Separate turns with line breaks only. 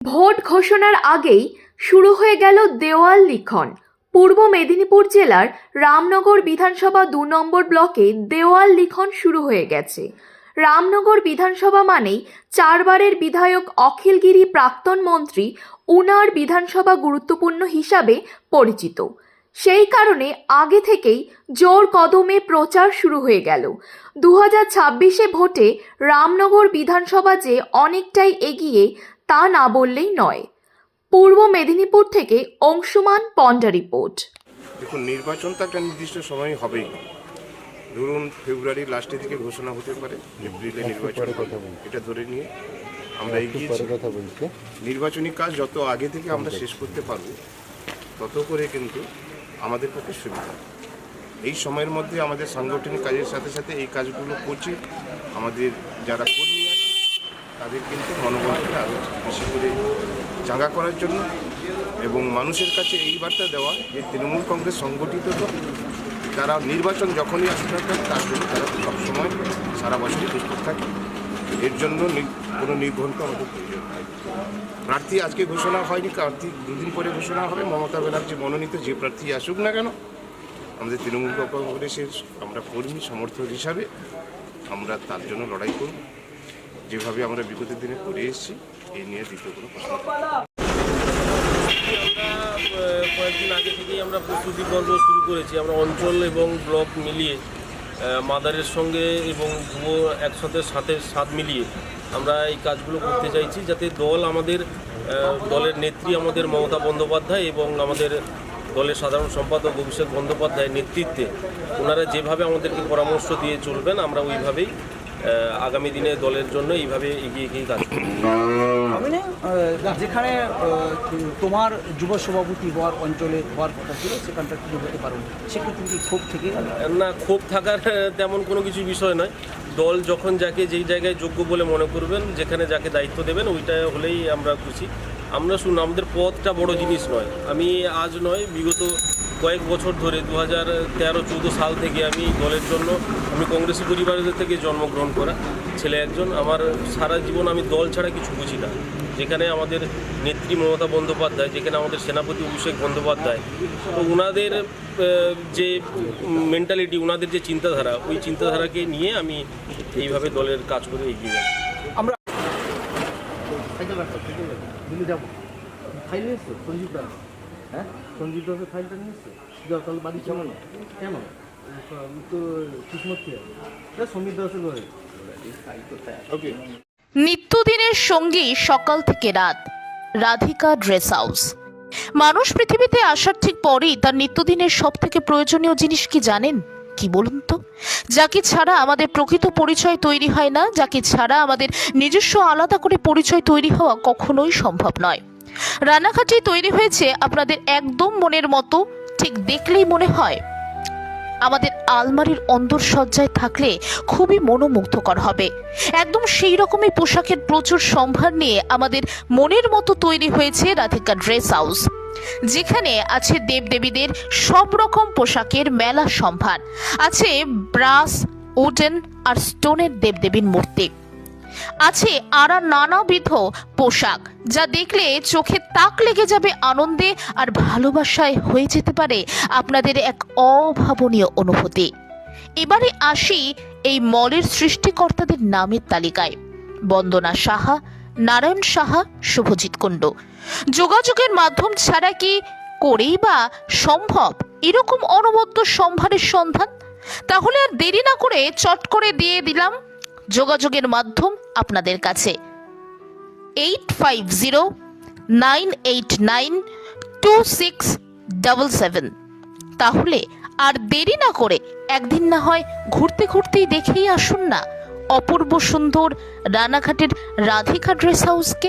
Vote ঘোষণার আগেই শুরু হয়ে গেল দেওয়াল লিখন। পূর্ব মেদিনীপুর জেলার রামনগর বিধানসভা দু নম্বর ব্লকে দেওয়াল লিখন শুরু হয়ে গেছে। রামনগর বিধানসভা মানেই চারবারের বিধায়ক অখিলগিরি প্রাক্তন মন্ত্রী উনার বিধানসভা গুরুত্বপূর্ণ হিসাবে পরিচিত। সেই কারণে আগে থেকেই জোর কদমে প্রচার শুরু হয়ে গেল। দু হাজার ছাব্বিশে ভোটে রামনগর বিধানসভা যে অনেকটাই এগিয়ে তা না বললেই নয়। পূর্ব মেদিনীপুর থেকে অংশুমান পন্ডা রিপোর্ট।
দেখুন নির্বাচন তো একটা নির্দিষ্ট সময় হবেই। ধরুন ফেব্রুয়ারির লাস্টের দিকে ঘোষণা হতে পারে এপ্রিলে নির্বাচন হবে। এটা ধরে নিয়ে আমরা এগিয়েছি
কথা বলছে।
নির্বাচনী কাজ যত আগে থেকে আমরা শেষ করতে পারব তত করে কিন্তু আমাদের পক্ষে সুবিধা। এই সময়ের মধ্যে আমাদের সাংগঠনিক কাজের সাথে সাথে এই কাজগুলো করছি। আমাদের যারা কর্মী আছে তাদের কিন্তু মনোবলকে আরও করে চাঙ্গা করার জন্য এবং মানুষের কাছে এই বার্তা দেওয়া যে তৃণমূল কংগ্রেস সংগঠিত দল তারা নির্বাচন যখনই থাকে তার জন্য তারা সবসময় সারা বছরই প্রস্তুত থাকে। এর জন্য কোনো নির্ঘণ্ট আমাদের প্রয়োজন। প্রার্থী আজকে ঘোষণা হয়নি, প্রার্থী দুদিন পরে ঘোষণা হবে। মমতা ব্যানার্জি মনোনীত যে প্রার্থী আসুক না কেন, আমাদের তৃণমূল কংগ্রেসের আমরা কর্মী, সমর্থক হিসাবে আমরা তার জন্য লড়াই করব। যেভাবে আমরা বিগত দিনে করে এসেছি এই নিয়ে দ্বিতীয় কোনো প্রশ্ন
আমরা কয়েকদিন আগে থেকেই আমরা প্রস্তুতি পর্ব শুরু করেছি। আমরা অঞ্চল এবং ব্লক মিলিয়ে মাদারের সঙ্গে এবং যুব একসাথে সাথে সাথ মিলিয়ে আমরা এই কাজগুলো করতে চাইছি যাতে দল আমাদের দলের নেত্রী আমাদের মমতা বন্দ্যোপাধ্যায় এবং আমাদের দলের সাধারণ সম্পাদক অভিষেক বন্দ্যোপাধ্যায়ের নেতৃত্বে ওনারা যেভাবে আমাদেরকে পরামর্শ দিয়ে চলবেন আমরা ওইভাবেই আগামী দিনে দলের জন্য এইভাবে এগিয়ে এগিয়ে কাজ
যেখানে তোমার যুব সভাপতি হওয়ার অঞ্চলে হওয়ার কথা ছিল সেখানটা তুমি হতে পারো সেক্ষেত্রে কি ক্ষোভ থেকে
না ক্ষোভ থাকার তেমন কোনো কিছু বিষয় নয়। দল যখন যাকে যেই জায়গায় যোগ্য বলে মনে করবেন যেখানে যাকে দায়িত্ব দেবেন ওইটা হলেই আমরা খুশি। আমরা শুনুন আমাদের পথটা বড় জিনিস নয়। আমি আজ নয় বিগত কয়েক বছর ধরে দু হাজার তেরো চৌদ্দো সাল থেকে আমি দলের জন্য আমি কংগ্রেসি পরিবারের থেকে জন্মগ্রহণ করা ছেলে একজন। আমার সারা জীবন আমি দল ছাড়া কিছু বুঝি না। যেখানে আমাদের নেত্রী মমতা বন্দ্যোপাধ্যায় যেখানে আমাদের সেনাপতি অভিষেক বন্দ্যোপাধ্যায় তো ওনাদের যে মেন্টালিটি ওনাদের যে চিন্তাধারা ওই চিন্তাধারাকে নিয়ে আমি এইভাবে দলের কাজ করে এগিয়ে যাচ্ছি।
আমরা যাব। হ্যাঁ? সঞ্জীব দাসের ফাইলটা নিয়ে এসছো বাড়ি কেমন? কেন তো কিসমত কি? আছে সমীর দাসের ঘরে। ওকে
নিত্যদিনের সঙ্গী সকাল থেকে রাত। Radhika dress house. মানুষ পৃথিবীতে আসার ঠিক পরেই তার নিত্যদিনের সব থেকে প্রয়োজনীয় জিনিস কি জানেন? কি বলুন তো? যাকে ছাড়া আমাদের প্রকৃত পরিচয় তৈরি হয় না? যাকে ছাড়া আমাদের নিজস্ব আলাদা করে পরিচয় তৈরি হওয়া কখনোই সম্ভব নয়। রানাঘাটে তৈরি হয়েছে আপনাদের একদম মনের মতো, ঠিক দেখলেই মনে হয়। আমাদের আলমারির অন্দরসজ্জায় থাকলে খুবই মনোমুগ্ধকর হবে। একদম সেই রকমই পোশাকের প্রচুর সম্ভার নিয়ে আমাদের মনের মতো তৈরি হয়েছে রাধিকা ড্রেস হাউস, যেখানে আছে দেবদেবীদের সব রকম পোশাকের মেলা সম্ভার, আছে ব্রাস, উডেন আর স্টোনের দেবদেবীর মূর্তি। আছে আরা নানাবিধ পোশাক যা দেখলে চোখে তাক লেগে যাবে আনন্দে আর ভালোবাসায় হয়ে যেতে পারে আপনাদের এক অভাবনীয় অনুভূতি। এবারে আসি এই মলের সৃষ্টিকর্তাদের নামের তালিকায়। বন্দনা সাহা, নারায়ণ সাহা, শুভজিৎ কুণ্ড। যোগাযোগের মাধ্যম ছাড়া কি করেই বা সম্ভব এরকম অনবদ্য সম্ভারের সন্ধান? তাহলে আর দেরি না করে চট করে দিয়ে দিলাম। যোগাযোগের মাধ্যম আপনাদের কাছে। Eight five zero nine eight nine two six double seven তাহলে আর দেরি না করে একদিন না হয় ঘুরতে ঘুরতেই দেখেই আসুন না। অপূর্ব সুন্দর রানাঘাটের রাধিকা ড্রেস হাউসকে